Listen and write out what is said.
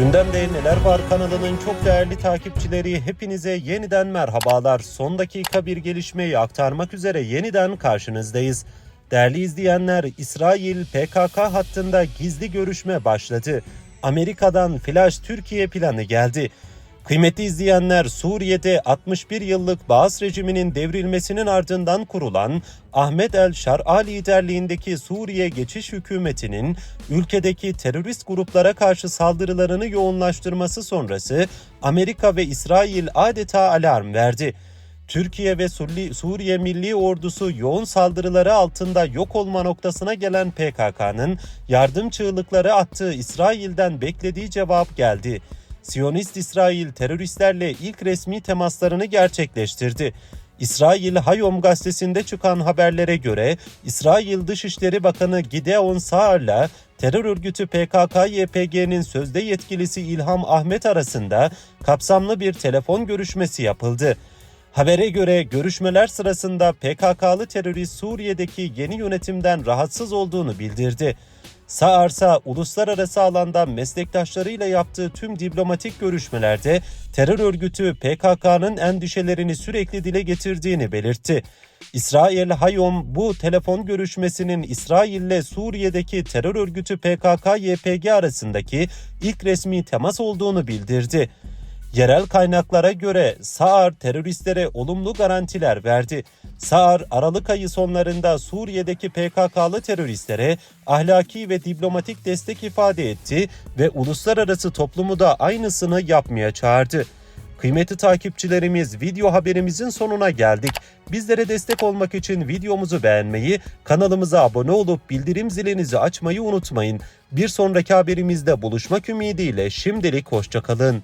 Gündemde Neler Var kanalının çok değerli takipçileri hepinize yeniden merhabalar. Son dakika bir gelişmeyi aktarmak üzere yeniden karşınızdayız. Değerli izleyenler, İsrail PKK hattında gizli görüşme başladı. Amerika'dan flash Türkiye planı geldi. Kıymetli izleyenler Suriye'de 61 yıllık Baas rejiminin devrilmesinin ardından kurulan Ahmet El Şar'a liderliğindeki Suriye geçiş hükümetinin ülkedeki terörist gruplara karşı saldırılarını yoğunlaştırması sonrası Amerika ve İsrail adeta alarm verdi. Türkiye ve Suri- Suriye Milli Ordusu yoğun saldırıları altında yok olma noktasına gelen PKK'nın yardım çığlıkları attığı İsrail'den beklediği cevap geldi. Siyonist İsrail teröristlerle ilk resmi temaslarını gerçekleştirdi. İsrail Hayom gazetesinde çıkan haberlere göre İsrail Dışişleri Bakanı Gideon Saar'la terör örgütü PKK-YPG'nin sözde yetkilisi İlham Ahmet arasında kapsamlı bir telefon görüşmesi yapıldı. Habere göre görüşmeler sırasında PKK'lı terörist Suriye'deki yeni yönetimden rahatsız olduğunu bildirdi. Saarsa uluslararası alanda meslektaşlarıyla yaptığı tüm diplomatik görüşmelerde terör örgütü PKK'nın endişelerini sürekli dile getirdiğini belirtti. İsrail Hayom bu telefon görüşmesinin İsrail ile Suriye'deki terör örgütü PKK-YPG arasındaki ilk resmi temas olduğunu bildirdi. Yerel kaynaklara göre Saar teröristlere olumlu garantiler verdi. Saar Aralık ayı sonlarında Suriye'deki PKK'lı teröristlere ahlaki ve diplomatik destek ifade etti ve uluslararası toplumu da aynısını yapmaya çağırdı. Kıymetli takipçilerimiz video haberimizin sonuna geldik. Bizlere destek olmak için videomuzu beğenmeyi, kanalımıza abone olup bildirim zilinizi açmayı unutmayın. Bir sonraki haberimizde buluşmak ümidiyle şimdilik hoşçakalın.